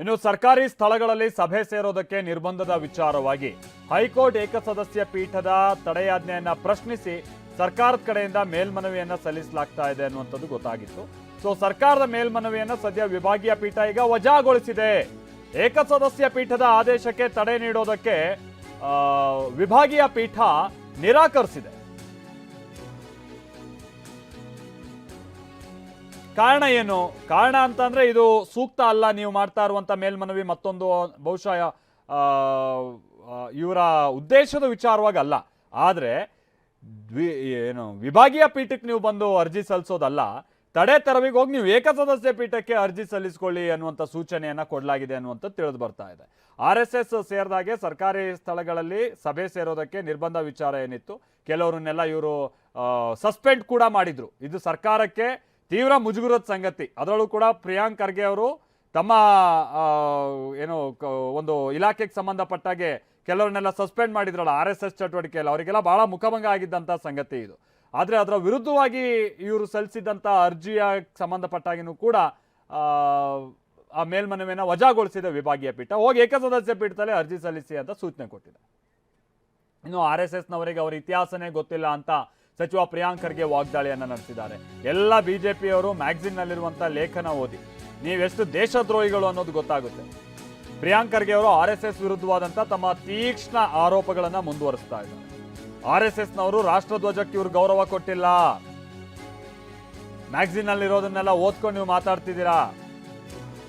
ಇನ್ನು ಸರ್ಕಾರಿ ಸ್ಥಳಗಳಲ್ಲಿ ಸಭೆ ಸೇರೋದಕ್ಕೆ ನಿರ್ಬಂಧದ ವಿಚಾರವಾಗಿ ಹೈಕೋರ್ಟ್ ಏಕಸದಸ್ಯ ಪೀಠದ ತಡೆಯಾಜ್ಞೆಯನ್ನ ಪ್ರಶ್ನಿಸಿ ಸರ್ಕಾರದ ಕಡೆಯಿಂದ ಮೇಲ್ಮನವಿಯನ್ನ ಸಲ್ಲಿಸಲಾಗ್ತಾ ಇದೆ ಅನ್ನುವಂಥದ್ದು ಗೊತ್ತಾಗಿತ್ತು. ಸೊ ಸರ್ಕಾರದ ಮೇಲ್ಮನವಿಯನ್ನ ಸದ್ಯ ವಿಭಾಗೀಯ ಪೀಠ ಈಗ ವಜಾಗೊಳಿಸಿದೆ. ಏಕಸದಸ್ಯ ಪೀಠದ ಆದೇಶಕ್ಕೆ ತಡೆ ನೀಡೋದಕ್ಕೆ ವಿಭಾಗೀಯ ಪೀಠ ನಿರಾಕರಿಸಿದೆ. ಕಾರಣ ಏನು? ಕಾರಣ ಅಂತಂದ್ರೆ ಇದು ಸೂಕ್ತ ಅಲ್ಲ ನೀವು ಮಾಡ್ತಾ ಇರುವಂತ ಮೇಲ್ಮನವಿ ಮತ್ತೊಂದು, ಬಹುಶಃ ಇವರ ಉದ್ದೇಶದ ವಿಚಾರವಾಗಿ ಅಲ್ಲ. ಆದರೆ, ದ್ವಿ- ಏನು, ವಿಭಾಗೀಯ ಪೀಠಕ್ಕೆ ನೀವು ಬಂದು ಅರ್ಜಿ ಸಲ್ಲಿಸೋದಲ್ಲ, ತಡೆ ತರವಿಗೆ ಹೋಗಿ ನೀವು ಏಕಸದಸ್ಯ ಪೀಠಕ್ಕೆ ಅರ್ಜಿ ಸಲ್ಲಿಸ್ಕೊಳ್ಳಿ ಅನ್ನುವಂಥ ಸೂಚನೆಯನ್ನ ಕೊಡಲಾಗಿದೆ ಅನ್ನುವಂಥದ್ದು ತಿಳಿದು ಬರ್ತಾ ಇದೆ. ಆರ್ ಎಸ್ ಎಸ್ ಸೇರಿದಾಗೆ ಸರ್ಕಾರಿ ಸ್ಥಳಗಳಲ್ಲಿ ಸಭೆ ಸೇರೋದಕ್ಕೆ ನಿರ್ಬಂಧ ವಿಚಾರ ಏನಿತ್ತು. ಕೆಲವರನ್ನೆಲ್ಲ ಇವರು ಸಸ್ಪೆಂಡ್ ಕೂಡ ಮಾಡಿದ್ರು. ಇದು ಸರ್ಕಾರಕ್ಕೆ ತೀವ್ರ ಮುಜುಗುರದ ಸಂಗತಿ. ಅದರಲ್ಲೂ ಕೂಡ ಪ್ರಿಯಾಂಕ್ ಖರ್ಗೆ ಅವರು ತಮ್ಮ ಏನು ಒಂದು ಇಲಾಖೆಗೆ ಸಂಬಂಧಪಟ್ಟಾಗೆ ಕೆಲವರನ್ನೆಲ್ಲ ಸಸ್ಪೆಂಡ್ ಮಾಡಿದ್ರಲ್ಲ, ಆರ್ ಎಸ್ ಎಸ್ ಚಟುವಟಿಕೆಯಲ್ಲಿ. ಅವರಿಗೆಲ್ಲ ಬಹಳ ಮುಖಭಂಗ ಆಗಿದ್ದಂಥ ಸಂಗತಿ ಇದು. ಆದರೆ ಅದರ ವಿರುದ್ಧವಾಗಿ ಇವರು ಸಲ್ಲಿಸಿದಂಥ ಅರ್ಜಿಯ ಸಂಬಂಧಪಟ್ಟಾಗಿನೂ ಕೂಡ ಆ ಮೇಲ್ಮನವಿಯನ್ನು ವಜಾಗೊಳಿಸಿದ ವಿಭಾಗೀಯ ಪೀಠ. ಹೋಗಿ ಏಕಸದಸ್ಯ ಪೀಠದಲ್ಲಿ ಅರ್ಜಿ ಸಲ್ಲಿಸಿ ಅಂತ ಸೂಚನೆ ಕೊಟ್ಟಿದೆ. ಇನ್ನು ಆರ್ ಎಸ್ ಎಸ್ನವರಿಗೆ ಅವರ ಇತಿಹಾಸನೇ ಗೊತ್ತಿಲ್ಲ ಅಂತ ಸಚಿವ ಪ್ರಿಯಾಂಕ್ ಖರ್ಗೆ ವಾಗ್ದಾಳಿಯನ್ನ ನಡೆಸಿದ್ದಾರೆ. ಎಲ್ಲ ಬಿಜೆಪಿಯವರು ಮ್ಯಾಗ್ಝಿನ್ನಲ್ಲಿರುವಂಥ ಲೇಖನ ಓದಿ. ನೀವೆಷ್ಟು ದೇಶದ್ರೋಹಿಗಳು ಅನ್ನೋದು ಗೊತ್ತಾಗುತ್ತೆ. ಪ್ರಿಯಾಂಕ್ ಖರ್ಗೆ ಅವರು ಆರ್ ಎಸ್ ಎಸ್ ವಿರುದ್ಧವಾದಂಥ ತಮ್ಮ ತೀಕ್ಷ್ಣ ಆರೋಪಗಳನ್ನ ಮುಂದುವರಿಸ್ತಾ ಇದ್ದಾರೆ. ಆರ್ ಎಸ್ ಎಸ್ನವರು ರಾಷ್ಟ್ರಧ್ವಜಕ್ಕೆ ಇವ್ರು ಗೌರವ ಕೊಟ್ಟಿಲ್ಲ. ಮ್ಯಾಗ್ಝಿನ್ನಲ್ಲಿರೋದನ್ನೆಲ್ಲ ಓದ್ಕೊಂಡು ನೀವು ಮಾತಾಡ್ತಿದ್ದೀರಾ?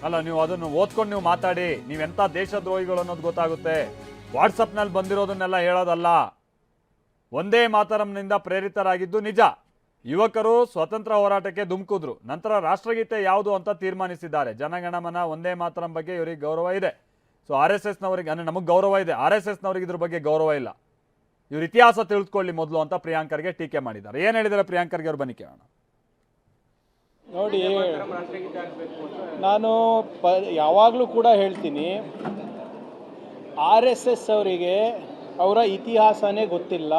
ಅಲ್ಲ, ನೀವು ಅದನ್ನು ಓದ್ಕೊಂಡು ನೀವು ಮಾತಾಡಿ. ನೀವೆಂಥ ದೇಶದ್ರೋಹಿಗಳು ಅನ್ನೋದು ಗೊತ್ತಾಗುತ್ತೆ. ವಾಟ್ಸಪ್ನಲ್ಲಿ ಬಂದಿರೋದನ್ನೆಲ್ಲ ಹೇಳೋದಲ್ಲ. ಒಂದೇ ಮಾತರಂನಿಂದ ಪ್ರೇರಿತರಾಗಿದ್ದು ನಿಜ. ಯುವಕರು ಸ್ವತಂತ್ರ ಹೋರಾಟಕ್ಕೆ ಧುಮುಕಿದ್ರು. ನಂತರ ರಾಷ್ಟ್ರಗೀತೆ ಯಾವುದು ಅಂತ ತೀರ್ಮಾನಿಸಿದ್ದಾರೆ. ಜನಗಣಮನ ಒಂದೇ ಮಾತರಂ ಬಗ್ಗೆ ಇವರಿಗೆ ಗೌರವ ಇದೆ. ಸೊ ಆರ್ ಎಸ್ ಎಸ್ನವರಿಗೆ, ಅಂದರೆ ನಮಗೆ ಗೌರವ ಇದೆ. ಆರ್ ಎಸ್ ಎಸ್ನವರಿಗೆ ಇದ್ರ ಬಗ್ಗೆ ಗೌರವ ಇಲ್ಲ. ಇವ್ರ ಇತಿಹಾಸ ತಿಳಿದುಕೊಳ್ಳಿ ಮೊದಲು ಅಂತ ಪ್ರಿಯಾಂಕರ್ಗೆ ಟೀಕೆ ಮಾಡಿದ್ದಾರೆ. ಏನು ಹೇಳಿದ್ದಾರೆ ಪ್ರಿಯಾಂಕರ್ಗೆ ಅವ್ರು ಬನ್ನಿ ಕೇಳೋಣ ನೋಡಿ, ನಾನು ಪ, ಯಾವಾಗಲೂ ಕೂಡ ಹೇಳ್ತೀನಿ, ಆರ್ ಎಸ್ ಅವರಿಗೆ ಅವರ ಇತಿಹಾಸನೇ ಗೊತ್ತಿಲ್ಲ.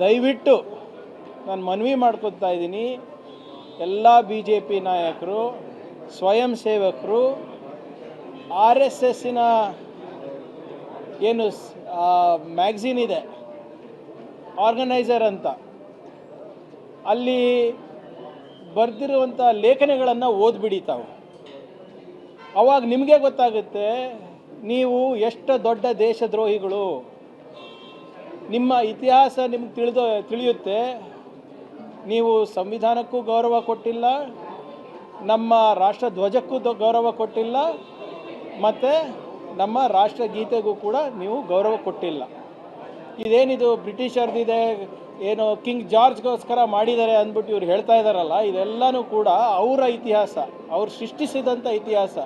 ದಯವಿಟ್ಟು ನಾನು ಮನವಿ ಮಾಡ್ಕೊತಾ ಇದ್ದೀನಿ. ಎಲ್ಲ ಬಿ ಜೆ ಪಿ ನಾಯಕರು, ಸ್ವಯಂ ಸೇವಕರು ಆರ್ ಎಸ್ ಎಸ್ಸಿನ ಏನು ಮ್ಯಾಗ್ಝಿನ್ ಇದೆ. ಆರ್ಗನೈಸರ್ ಅಂತ. ಅಲ್ಲಿ ಬರೆದಿರುವಂಥ ಲೇಖನಗಳನ್ನು ಓದ್ಬಿಡಿ ತಾವು. ಅವಾಗ ನಿಮಗೆ ಗೊತ್ತಾಗುತ್ತೆ ನೀವು ಎಷ್ಟು ದೊಡ್ಡ ದೇಶದ್ರೋಹಿಗಳು? ನಿಮ್ಮ ಇತಿಹಾಸ ನಿಮ್ಗೆ ತಿಳಿದು, ತಿಳಿಯುತ್ತೆ. ನೀವು ಸಂವಿಧಾನಕ್ಕೂ ಗೌರವ ಕೊಟ್ಟಿಲ್ಲ. ನಮ್ಮ ರಾಷ್ಟ್ರ ಧ್ವಜಕ್ಕೂ ಗೌರವ ಕೊಟ್ಟಿಲ್ಲ. ಮತ್ತು ನಮ್ಮ ರಾಷ್ಟ್ರಗೀತೆಗೂ ಕೂಡ ನೀವು ಗೌರವ ಕೊಟ್ಟಿಲ್ಲ. ಇದೇನಿದು ಬ್ರಿಟಿಷರ್ದಿದೆ, ಏನು ಕಿಂಗ್ ಜಾರ್ಜ್ಗೋಸ್ಕರ ಮಾಡಿದ್ದಾರೆ ಅಂದ್ಬಿಟ್ಟು ಇವ್ರು ಹೇಳ್ತಾ ಇದ್ದಾರಲ್ಲ ಇದೆಲ್ಲನೂ ಕೂಡ ಅವರ ಇತಿಹಾಸ, ಅವ್ರು ಸೃಷ್ಟಿಸಿದಂಥ ಇತಿಹಾಸ.